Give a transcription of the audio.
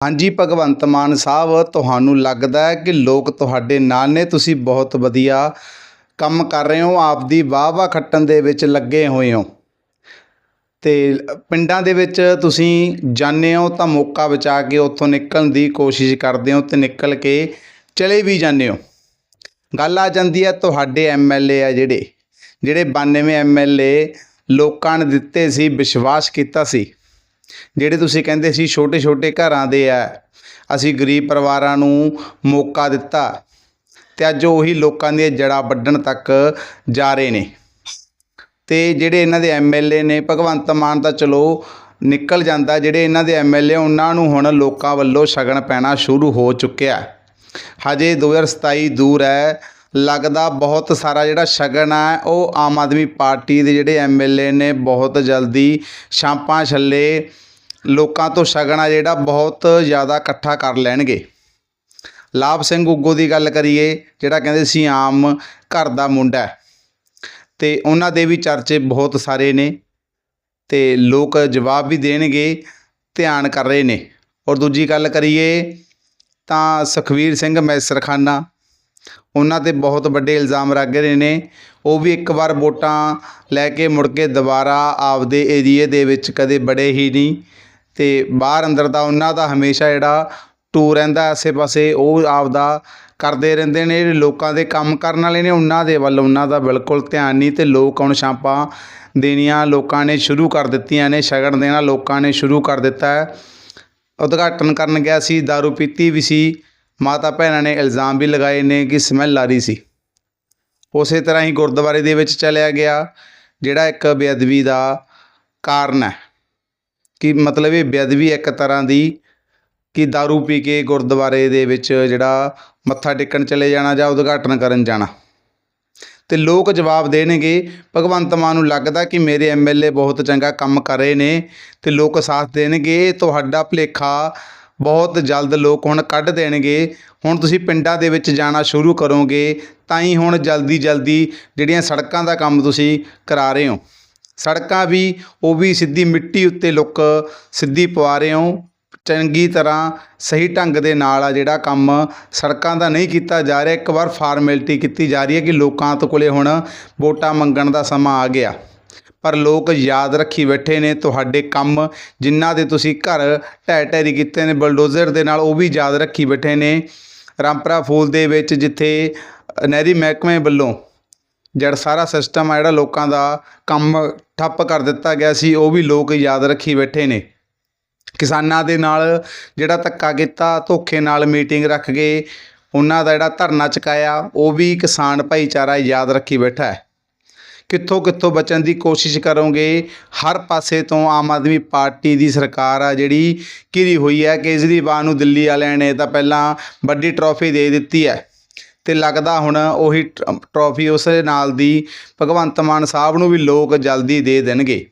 ਹਾਂਜੀ, ਭਗਵੰਤ ਮਾਨ ਸਾਹਿਬ, ਤੁਹਾਨੂੰ ਲੱਗਦਾ ਹੈ ਕਿ ਲੋਕ ਤੁਹਾਡੇ ਨਾਲ ਨੇ? ਤੁਸੀਂ ਬਹੁਤ ਵਧੀਆ ਕੰਮ ਕਰ ਰਹੇ ਹੋ, ਆਪਦੀ ਵਾਹ ਵਾਹ ਖੱਟਣ ਦੇ ਵਿੱਚ ਲੱਗੇ ਹੋਏ ਹੋ। ਅਤੇ ਪਿੰਡਾਂ ਦੇ ਵਿੱਚ ਤੁਸੀਂ ਜਾਂਦੇ ਹੋ ਤਾਂ ਮੌਕਾ ਬਚਾ ਕੇ ਉੱਥੋਂ ਨਿਕਲਣ ਦੀ ਕੋਸ਼ਿਸ਼ ਕਰਦੇ ਹੋ ਅਤੇ ਨਿਕਲ ਕੇ ਚਲੇ ਵੀ ਜਾਂਦੇ ਹੋ। ਗੱਲ ਆ ਜਾਂਦੀ ਹੈ ਤੁਹਾਡੇ ਐਮ ਐਲ ਏ ਆ ਜਿਹੜੇ ਜਿਹੜੇ 92 ਐਮ ਐਲ ਏ ਲੋਕਾਂ ਨੇ ਦਿੱਤੇ ਸੀ, ਵਿਸ਼ਵਾਸ ਕੀਤਾ ਸੀ। ਜਿਹੜੇ ਤੁਸੀਂ ਕਹਿੰਦੇ ਸੀ ਛੋਟੇ ਛੋਟੇ ਘਰਾਂ ਦੇ ਆ, ਅਸੀਂ ਗਰੀਬ ਪਰਿਵਾਰਾਂ ਨੂੰ ਮੌਕਾ ਦਿੱਤਾ ਤੇ ਅੱਜ ਉਹੀ ਲੋਕਾਂ ਦੀਆਂ ਜੜ੍ਹਾਂ ਵੱਢਣ ਤੱਕ ਜਾ ਰਹੇ ਨੇ। ਤੇ ਜਿਹੜੇ ਇਹਨਾਂ ਦੇ ਐਮਐਲਏ ਨੇ, ਭਗਵੰਤ ਮਾਨ ਤਾਂ ਚਲੋ ਨਿਕਲ ਜਾਂਦਾ, ਜਿਹੜੇ ਇਹਨਾਂ ਦੇ ਐਮਐਲਏ ਉਹਨਾਂ ਨੂੰ ਹੁਣ ਲੋਕਾਂ ਵੱਲੋਂ ਸ਼ਗਨ ਪੈਣਾ ਸ਼ੁਰੂ ਹੋ ਚੁੱਕਿਆ। ਹਜੇ 2027 ਦੂਰ ਹੈ ਲੱਗਦਾ ਬਹੁਤ ਸਾਰਾ ਜਿਹੜਾ ਸ਼ਗਨ ਹੈ ਉਹ ਆਮ ਆਦਮੀ ਪਾਰਟੀ ਦੇ ਜਿਹੜੇ ਐਮਐਲਏ ਨੇ ਬਹੁਤ ਜਲਦੀ ਛਾਂਪਾਂ ਛੱਲੇ ਲੋਕਾਂ ਤੋਂ ਸ਼ਗਨ ਆ ਜਿਹੜਾ ਬਹੁਤ ਜ਼ਿਆਦਾ ਇਕੱਠਾ ਕਰ ਲੈਣਗੇ। ਲਾਭ ਸਿੰਘ ਉੱਗੋ ਦੀ ਗੱਲ ਕਰੀਏ, ਜਿਹੜਾ ਕਹਿੰਦੇ ਸੀ ਆਮ ਘਰ ਦਾ ਮੁੰਡਾ ਹੈ। ਤੇ ਉਹਨਾਂ ਦੇ ਵੀ ਚਰਚੇ ਬਹੁਤ ਸਾਰੇ ਨੇ ਤੇ ਲੋਕ ਜਵਾਬ ਵੀ ਦੇਣਗੇ, ਧਿਆਨ ਕਰ ਰਹੇ ਨੇ। ਔਰ ਦੂਜੀ ਗੱਲ ਕਰੀਏ ਤਾਂ ਸੁਖਵੀਰ ਸਿੰਘ ਮੈਸਰਖਾਨਾ ਉਹਨਾਂ ਤੇ ਬਹੁਤ ਵੱਡੇ ਇਲਜ਼ਾਮ ਲੱਗ ਰਹੇ ਨੇ। ਉਹ ਵੀ ਇੱਕ ਵਾਰ ਵੋਟਾਂ ਲੈ ਕੇ ਮੁੜ ਕੇ ਦੁਬਾਰਾ ਆਪਦੇ ਏਰੀਏ ਦੇ ਵਿੱਚ ਕਦੇ ਬੜੇ ਹੀ ਨਹੀਂ। ਅਤੇ ਬਾਹਰ ਅੰਦਰ ਦਾ ਉਹਨਾਂ ਦਾ ਹਮੇਸ਼ਾ ਜਿਹੜਾ ਟੂਰ ਰਹਿੰਦਾ ਆਸੇ-ਪਾਸੇ, ਉਹ ਆਪਦਾ ਕਰਦੇ ਰਹਿੰਦੇ ਨੇ। ਜਿਹੜੇ ਲੋਕਾਂ ਦੇ ਕੰਮ ਕਰਨ ਵਾਲੇ ਨੇ, ਉਹਨਾਂ ਦੇ ਵੱਲ ਉਹਨਾਂ ਦਾ ਬਿਲਕੁਲ ਧਿਆਨ ਨਹੀਂ। ਅਤੇ ਲੋਕ ਹੁਣ ਛਾਪਾਂ ਦੇਣੀਆਂ ਲੋਕਾਂ ਨੇ ਸ਼ੁਰੂ ਕਰ ਦਿੱਤੀਆਂ ਨੇ, ਸ਼ਗਨ ਦੇਣਾ ਲੋਕਾਂ ਨੇ ਸ਼ੁਰੂ ਕਰ ਦਿੱਤਾ ਹੈ। ਉਦਘਾਟਨ ਕਰਨ ਗਿਆ ਸੀ, ਦਾਰੂ ਪੀਤੀ ਵੀ ਸੀ। ਮਾਤਾ ਭੈਣਾਂ ਨੇ ਇਲਜ਼ਾਮ ਵੀ ਲਗਾਏ ਨੇ ਕਿ ਸਮੈਲ ਆ ਰਹੀ ਸੀ। ਉਸੇ ਤਰ੍ਹਾਂ ਹੀ ਗੁਰਦੁਆਰੇ ਦੇ ਵਿੱਚ ਚਲਿਆ ਗਿਆ, ਜਿਹੜਾ ਇੱਕ ਬੇਅਦਬੀ ਦਾ ਕਾਰਨ ਹੈ। ਕਿ ਮਤਲਬ ਇਹ ਬੇਅਦਬੀ ਇੱਕ ਤਰ੍ਹਾਂ ਦੀ ਕਿ दारू ਪੀ ਕੇ ਗੁਰਦੁਆਰੇ ਦੇ ਵਿੱਚ ਜਿਹੜਾ ਮੱਥਾ ਟੇਕਣ ਚਲੇ ਜਾਣਾ ਜਾਂ ਉਦਘਾਟਨ ਕਰਨ ਜਾਣਾ। ਤੇ ਲੋਕ ਜਵਾਬ ਦੇਣਗੇ, ਭਗਵੰਤ ਮਾਨ ਨੂੰ ਲੱਗਦਾ ਕਿ ਮੇਰੇ ਐਮਐਲਏ ਬਹੁਤ ਚੰਗਾ ਕੰਮ ਕਰ ਰਹੇ ਨੇ ਤੇ ਲੋਕ ਸਾਥ ਦੇਣਗੇ ਤੁਹਾਡਾ ਭੁਲੇਖਾ ਬਹੁਤ ਜਲਦ ਲੋਕ ਹੁਣ ਕੱਢ ਦੇਣਗੇ। ਹੁਣ ਤੁਸੀਂ ਪਿੰਡਾਂ ਦੇ ਵਿੱਚ ਜਾਣਾ ਸ਼ੁਰੂ ਕਰੋਗੇ, ਤਾਂ ਹੀ ਹੁਣ ਜਲਦੀ ਜਲਦੀ ਜਿਹੜੀਆਂ ਸੜਕਾਂ ਦਾ ਕੰਮ ਤੁਸੀਂ ਕਰਾ ਰਹੇ ਹੋ। ਸੜਕਾਂ ਵੀ, ਉਹ ਵੀ ਸਿੱਧੀ ਮਿੱਟੀ ਉੱਤੇ ਲੁੱਕ ਸਿੱਧੀ ਪਵਾ ਰਹੇ ਹੋ। ਚੰਗੀ ਤਰ੍ਹਾਂ ਸਹੀ ਢੰਗ ਦੇ ਨਾਲ ਆ ਜਿਹੜਾ ਕੰਮ ਸੜਕਾਂ ਦਾ ਨਹੀਂ ਕੀਤਾ ਜਾ ਰਿਹਾ। ਇੱਕ ਵਾਰ ਫਾਰਮੈਲਿਟੀ ਕੀਤੀ ਜਾ ਰਹੀ ਹੈ ਕਿ ਲੋਕਾਂ ਤੋਂ ਕੋਲੇ ਹੁਣ ਵੋਟਾਂ ਮੰਗਣ ਦਾ ਸਮਾਂ ਆ ਗਿਆ। ਪਰ ਲੋਕ ਯਾਦ ਰੱਖੀ ਬੈਠੇ ਨੇ ਤੁਹਾਡੇ ਕੰਮ, ਜਿਨ੍ਹਾਂ ਦੇ ਤੁਸੀਂ ਘਰ ਢਹਿ ਢੇਰੀ ਕੀਤੇ ਨੇ, ਬਲਡੋਜ਼ਰ ਦੇ ਨਾਲ ਉਹ ਵੀ ਯਾਦ ਰੱਖੀ ਬੈਠੇ ਨੇ। ਰਾਮਪਰਾ ਫੂਲ ਦੇ ਵਿੱਚ ਜਿੱਥੇ ਨਹਿਰੀ ਮਹਿਕਮੇ ਵੱਲੋਂ ਜਿਹੜਾ ਸਾਰਾ ਸਿਸਟਮ ਆ, ਜਿਹੜਾ ਲੋਕਾਂ ਦਾ ਕੰਮ ਠੱਪ ਕਰ ਦਿੱਤਾ ਗਿਆ ਸੀ, ਉਹ ਵੀ ਲੋਕ ਯਾਦ ਰੱਖੀ ਬੈਠੇ ਨੇ। ਕਿਸਾਨਾਂ ਦੇ ਨਾਲ ਜਿਹੜਾ ਧੱਕਾ ਕੀਤਾ, ਧੋਖੇ ਨਾਲ ਮੀਟਿੰਗ ਰੱਖ ਕੇ ਉਹਨਾਂ ਦਾ ਜਿਹੜਾ ਧਰਨਾ ਚੁਕਾਇਆ, ਉਹ ਵੀ ਕਿਸਾਨ ਭਾਈਚਾਰਾ ਯਾਦ ਰੱਖੀ ਬੈਠਾ ਹੈ। ਕਿੱਥੋਂ ਕਿੱਥੋਂ ਬਚਣ ਦੀ ਕੋਸ਼ਿਸ਼ ਕਰੋਗੇ? ਹਰ ਪਾਸੇ ਤੋਂ ਆਮ ਆਦਮੀ ਪਾਰਟੀ ਦੀ ਸਰਕਾਰ ਆ ਜਿਹੜੀ ਘਿਰੀ ਹੋਈ ਹੈ, ਕੇਜਰੀਵਾਲ ਨੂੰ ਦਿੱਲੀ ਵਾਲਿਆਂ ਨੇ ਤਾਂ ਪਹਿਲਾਂ ਵੱਡੀ ਟਰੋਫੀ ਦੇ ਦਿੱਤੀ ਹੈ ਤੇ ਲੱਗਦਾ ਹੁਣ ਉਹੀ ਟਰ- ਟਰੋਫੀ ਉਸ ਨਾਲ ਦੀ ਭਗਵੰਤ ਮਾਨ ਸਾਹਿਬ ਨੂੰ ਵੀ ਲੋਕ ਜਲਦੀ ਦੇ ਦੇਣਗੇ।